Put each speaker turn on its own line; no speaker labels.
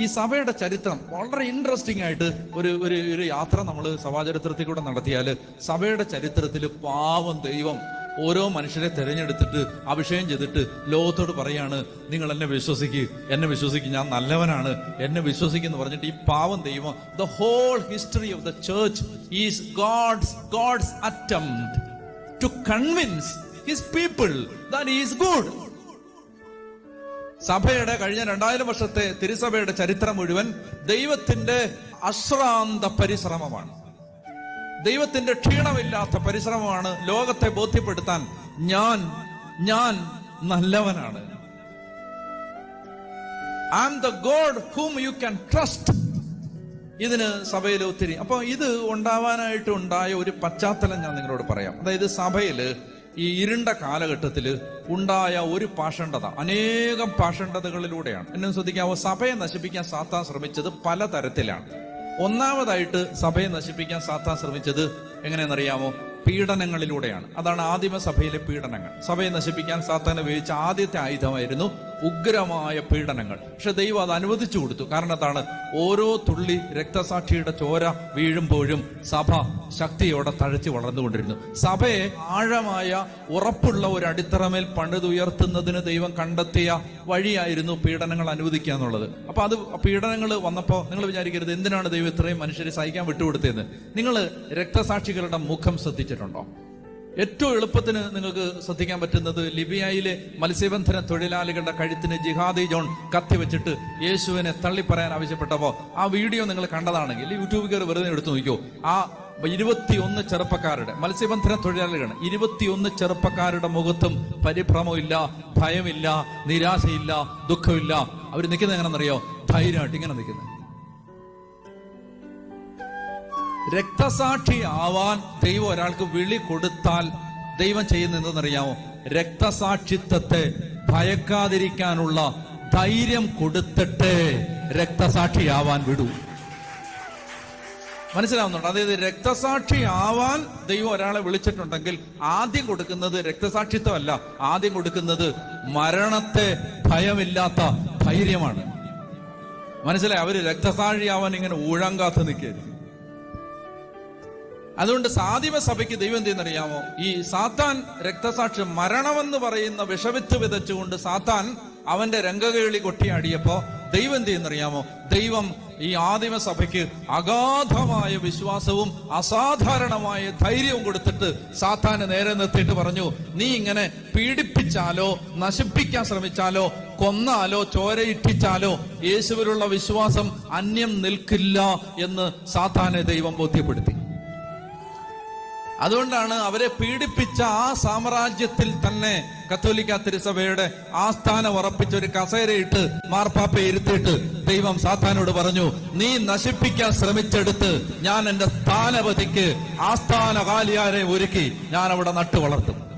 ഈ സഭയുടെ ചരിത്രം വളരെ ഇൻട്രസ്റ്റിംഗ് ആയിട്ട് ഒരു ഒരു ഒരു യാത്ര നമ്മൾ സഭാചരിത്രത്തിൽ കൂടെ നടത്തിയാൽ സഭയുടെ ചരിത്രത്തിൽ പാവം ദൈവം ഓരോ മനുഷ്യരെ തിരഞ്ഞെടുത്തിട്ട് അഭിഷേകം ചെയ്തിട്ട് ലോകത്തോട് പറയാണ് നിങ്ങൾ എന്നെ വിശ്വസിക്ക് എന്നെ വിശ്വസിക്ക് ഞാൻ നല്ലവനാണ് എന്നെ വിശ്വസിക്കുന്നു പറഞ്ഞിട്ട് ഈ പാവം ദൈവം the whole history of the church is God's God's attempt to convince his people that is good സഭയുടെ കഴിഞ്ഞ രണ്ടായിരം വർഷത്തെ തിരുസഭയുടെ ചരിത്രം മുഴുവൻ ദൈവത്തിന്റെ അശ്രാന്ത പരിശ്രമമാണ്. ദൈവത്തിന്റെ ക്ഷീണമില്ലാത്ത പരിശ്രമമാണ് ലോകത്തെ ബോധ്യപ്പെടുത്താൻ ഞാൻ ഞാൻ നല്ലവനാണ്. I am the god whom you can trust ഇതിന് സഭയിൽ ഒത്തിരി. അപ്പൊ ഇത് ഉണ്ടാവാനായിട്ട് ഉണ്ടായ ഒരു പശ്ചാത്തലം ഞാൻ നിങ്ങളോട് പറയാം. അതായത് സഭയിൽ ഈ ഇരുണ്ട കാലഘട്ടത്തിൽ ഉണ്ടായ ഒരു പാഷണ്ഡത അനേകം പാഷണ്ഡതകളിലൂടെയാണ്. എന്നെ ശ്രദ്ധിക്കാവോ? സഭയെ നശിപ്പിക്കാൻ സാത്താൻ ശ്രമിച്ചത് പലതരത്തിലാണ് ഒന്നാമതായിട്ട് സഭയെ നശിപ്പിക്കാൻ സാത്താൻ ശ്രമിച്ചത് എങ്ങനെയെന്നറിയാമോ? പീഡനങ്ങളിലൂടെയാണ്. അതാണ് ആദിമ സഭയിലെ പീഡനങ്ങൾ. സഭയെ നശിപ്പിക്കാൻ സാത്താൻ ഉപയോഗിച്ച ആദ്യത്തെ ആയുധമായിരുന്നു ഉഗ്രമായ പീഡനങ്ങൾ. പക്ഷെ ദൈവം അത് അനുവദിച്ചു കൊടുത്തു. കാരണം എന്താണ്? ഓരോ തുള്ളി രക്തസാക്ഷിയുടെ ചോര വീഴുമ്പോഴും സഭ ശക്തിയോടെ തഴച്ചു വളർന്നുകൊണ്ടിരുന്നു. സഭയെ ആഴമായ ഉറപ്പുള്ള ഒരു അടിത്തറമേൽ പണിതുയർത്തുന്നതിന് ദൈവം കണ്ടെത്തിയ വഴിയായിരുന്നു പീഡനങ്ങൾ അനുവദിക്കുക എന്നുള്ളത്. അപ്പൊ അത് പീഡനങ്ങൾ വന്നപ്പോൾ നിങ്ങൾ വിചാരിക്കരുത് എന്തിനാണ് ദൈവം ഇത്രയും മനുഷ്യരെ സഹിക്കാൻ വിട്ടുകൊടുത്തതെന്ന്? നിങ്ങൾ രക്തസാക്ഷികളുടെ മുഖം ശ്രദ്ധിച്ചിട്ടുണ്ടോ? ഏറ്റവും എളുപ്പത്തിന് നിങ്ങൾക്ക് ശ്രദ്ധിക്കാൻ പറ്റുന്നത് ലിബിയയിലെ മത്സ്യബന്ധന തൊഴിലാളികളുടെ കഴുത്തിന് ജിഹാദി ജോൺ കത്തി വെച്ചിട്ട് യേശുവിനെ തള്ളിപ്പറയാൻ ആവശ്യപ്പെട്ടപ്പോ ആ വീഡിയോ നിങ്ങൾ കണ്ടതാണെങ്കിൽ യൂട്യൂബിൽ കയറി വെറുതെ എടുത്തു നോക്കിയോ ആ ഇരുപത്തിയൊന്ന് ചെറുപ്പക്കാരുടെ മത്സ്യബന്ധന തൊഴിലാളികളാണ്. ഇരുപത്തിയൊന്ന് ചെറുപ്പക്കാരുടെ മുഖത്തും പരിഭ്രമമില്ല ഭയമില്ല നിരാശയില്ല ദുഃഖമില്ല. അവർ നിൽക്കുന്നത് എങ്ങനെന്നറിയോ ധൈര്യമായിട്ട് ഇങ്ങനെ നിൽക്കുന്നത്. രക്തസാക്ഷി ആവാൻ ദൈവം ഒരാൾക്ക് വിളി കൊടുത്താൽ ദൈവം ചെയ്യുന്ന എന്തെന്നറിയാമോ? രക്തസാക്ഷിത്വത്തെ ഭയക്കാതിരിക്കാനുള്ള ധൈര്യം കൊടുത്തിട്ട് രക്തസാക്ഷിയാവാൻ വിടൂ. മനസ്സിലാവുന്നുണ്ട്? അതായത് രക്തസാക്ഷി ആവാൻ ദൈവം ഒരാളെ വിളിച്ചിട്ടുണ്ടെങ്കിൽ ആദ്യം കൊടുക്കുന്നത് രക്തസാക്ഷിത്വമല്ല. ആദ്യം കൊടുക്കുന്നത് മരണത്തെ ഭയമില്ലാത്ത ധൈര്യമാണ്. മനസ്സിലായി? അവർ രക്തസാക്ഷിയാവാൻ ഇങ്ങനെ ഊഴങ്കാത്ത് നിൽക്കരുത് അതുകൊണ്ട് സാധിമ സഭയ്ക്ക് ദൈവം എന്തെന്നറിയാമോ ഈ സാത്താൻ രക്തസാക്ഷി മരണമെന്ന് പറയുന്ന വിഷവിത്ത് വിതച്ചുകൊണ്ട് സാത്താൻ അവന്റെ രംഗകേളി കൊട്ടിയാടിയപ്പോ ദൈവം എന്ത് ചെയ്യുന്നറിയാമോ? ദൈവം ഈ ആദിമ സഭയ്ക്ക് അഗാധമായ വിശ്വാസവും അസാധാരണമായ ധൈര്യവും കൊടുത്തിട്ട് സാത്താന് നേരെ നിർത്തിയിട്ട് പറഞ്ഞു നീ ഇങ്ങനെ പീഡിപ്പിച്ചാലോ നശിപ്പിക്കാൻ ശ്രമിച്ചാലോ കൊന്നാലോ ചോരയിട്ടിച്ചാലോ യേശുവിലുള്ള വിശ്വാസം അന്യം നിൽക്കില്ല എന്ന് സാത്താനെ ദൈവം ബോധ്യപ്പെടുത്തി. അതുകൊണ്ടാണ് അവരെ പീഡിപ്പിച്ച ആ സാമ്രാജ്യത്തിൽ തന്നെ കത്തോലിക്ക തിരുസഭയുടെ ആസ്ഥാനം ഉറപ്പിച്ച ഒരു കസേരയിട്ട് മാർപ്പാപ്പ ഇരുത്തിയിട്ട് ദൈവം സാത്താനോട് പറഞ്ഞു നീ നശിപ്പിക്കാൻ ശ്രമിച്ചെടുത്ത് ഞാൻ എന്റെ സ്ഥാനപതിക്ക് ആസ്ഥാന കാലിയാരെ ഒരുക്കി ഞാൻ അവിടെ നട്ടു വളർത്തും